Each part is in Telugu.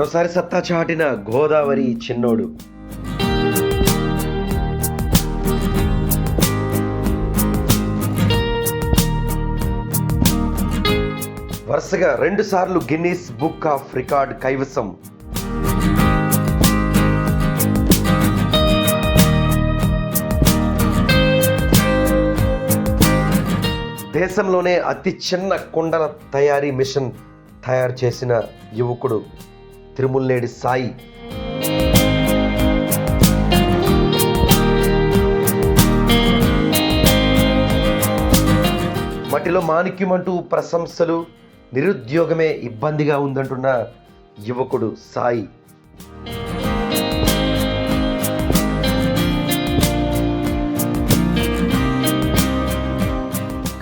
మరోసారి సత్తా చాటిన గోదావరి చిన్నోడు. వరుసగా రెండు సార్లు గిన్నీస్ బుక్ ఆఫ్ రికార్డ్ కైవసం. దేశంలోనే అతి చిన్న కుండల తయారీ మిషన్ తయారు చేసిన యువకుడు. తిరుముల్లేడి సాయి. మట్టిలో మాణిక్యమంటూ ప్రశంసలు నిరుద్యోగమే ఇబ్బందిగా ఉందంటున్న యువకుడు సాయి.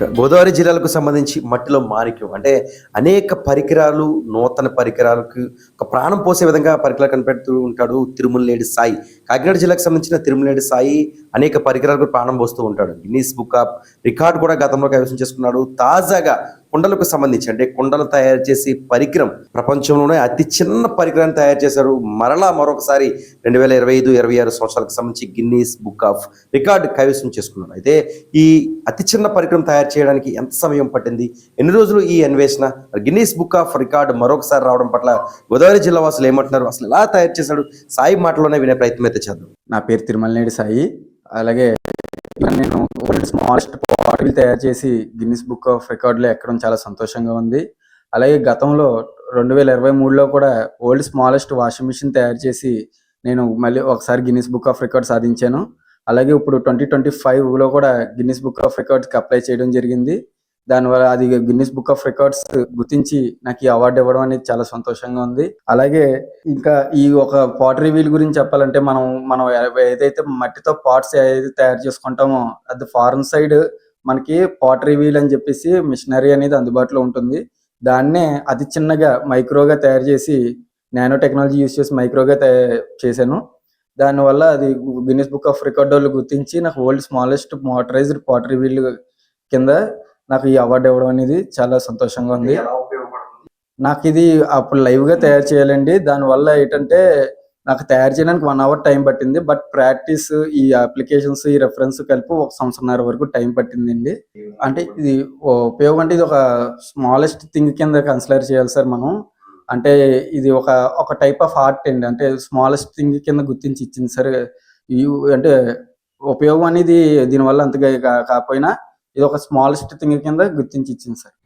గోదావరి జిల్లాలకు సంబంధించి మట్టిలో మాణిక్యం. అంటే అనేక పరికరాలు నూతన పరికరాలకు ఒక ప్రాణం పోసే విధంగా పరికరాలు కనిపెడుతూ ఉంటాడు తిరుమలనేడి సాయి. కాకినాడ జిల్లాకు సంబంధించిన తిరుమలనేడు సాయి అనేక పరికరాలకు ప్రాణం పోస్తూ ఉంటాడు. గిన్నీస్ బుక్ ఆఫ్ రికార్డ్ కూడా గతంలో కైవసం చేసుకున్నాడు. తాజాగా కుండలకు సంబంధించి అంటే కుండలు తయారు చేసి పరికరం ప్రపంచంలోనే అతి చిన్న పరికరాన్ని తయారు చేశారు. మరలా మరొకసారి రెండు వేల ఇరవై ఐదు ఇరవై ఆరు సంవత్సరాలకు సంబంధించి గిన్నీస్ బుక్ ఆఫ్ రికార్డ్ కైవసం చేసుకున్నారు. అయితే ఈ అతి చిన్న పరికరం తయారు చేయడానికి ఎంత సమయం పట్టింది? ఎన్ని రోజులు ఈ అన్వేషణ? గిన్నీస్ బుక్ ఆఫ్ రికార్డ్ మరొకసారి రావడం పట్ల గోదావరి జిల్లా వాసులు ఏమంటున్నారు? అసలు ఎలా తయారు చేశాడు? సాయి మాటలోనే వినే ప్రయత్నం అయితే చేద్దాం. నా పేరు తిరుమలనేడి సాయి. అలాగే ఇలా నేను. వరల్డ్ స్మాలెస్ట్ బాటిల్ తయారు చేసి గిన్నిస్ బుక్ ఆఫ్ రికార్డులో ఎక్కడం చాలా సంతోషంగా ఉంది. అలాగే గతంలో రెండు వేల ఇరవై మూడులో కూడా వరల్డ్ స్మాలెస్ట్ వాషింగ్ మిషన్ తయారు చేసి నేను మళ్ళీ ఒకసారి గిన్నిస్ బుక్ ఆఫ్ రికార్డ్ సాధించాను. అలాగే ఇప్పుడు ట్వంటీ ట్వంటీ ఫైవ్లో కూడా గిన్నిస్ బుక్ ఆఫ్ రికార్డ్స్కి అప్లై చేయడం జరిగింది. దానివల్ల అది గిన్నిస్ బుక్ ఆఫ్ రికార్డ్స్ గుర్తించి నాకు ఈ అవార్డు ఇవ్వడం అనేది చాలా సంతోషంగా ఉంది. అలాగే ఇంకా ఈ ఒక పాటరీ వీల్ గురించి చెప్పాలంటే మనం మనం ఏదైతే మట్టితో పాట్స్ ఏదైతే తయారు చేసుకుంటామో అది ఫారెన్ సైడ్ మనకి పాటరీ వీల్ అని చెప్పేసి మిషనరీ అనేది అందుబాటులో ఉంటుంది. దాన్నే అతి చిన్నగా మైక్రోగా తయారు చేసి నానో టెక్నాలజీ యూస్ చేసి మైక్రోగా తయారు చేశాను. దానివల్ల అది గిన్నిస్ బుక్ ఆఫ్ రికార్డ్ వాళ్ళు గుర్తించి నాకు world smallest motorized pottery wheel కింద నాకు ఈ అవార్డు ఇవ్వడం అనేది చాలా సంతోషంగా ఉంది. నాకు ఇది అప్పుడు లైవ్గా తయారు చేయాలండి. దానివల్ల ఏంటంటే నాకు తయారు చేయడానికి వన్ అవర్ టైం పట్టింది. బట్ ప్రాక్టీస్ ఈ అప్లికేషన్స్ ఈ రెఫరెన్స్ కలిపి ఒక సంవత్సరంన్నర వరకు టైం పట్టిందండి. అంటే ఇది ఉపయోగం అంటే ఇది ఒక స్మాలెస్ట్ థింగ్ కింద కన్సిడర్ చేయాలి సార్ మనం. అంటే ఇది ఒక ఒక టైప్ ఆఫ్ ఆర్ట్ అండి. అంటే స్మాలెస్ట్ థింగ్ కింద గుర్తించి ఇచ్చింది సార్. అంటే ఉపయోగం అనేది దీనివల్ల అంతగా కాకపోయినా ఇది ఒక స్మాలెస్ట్ థింగ్ కింద గుర్తించి ఇచ్చింది సార్.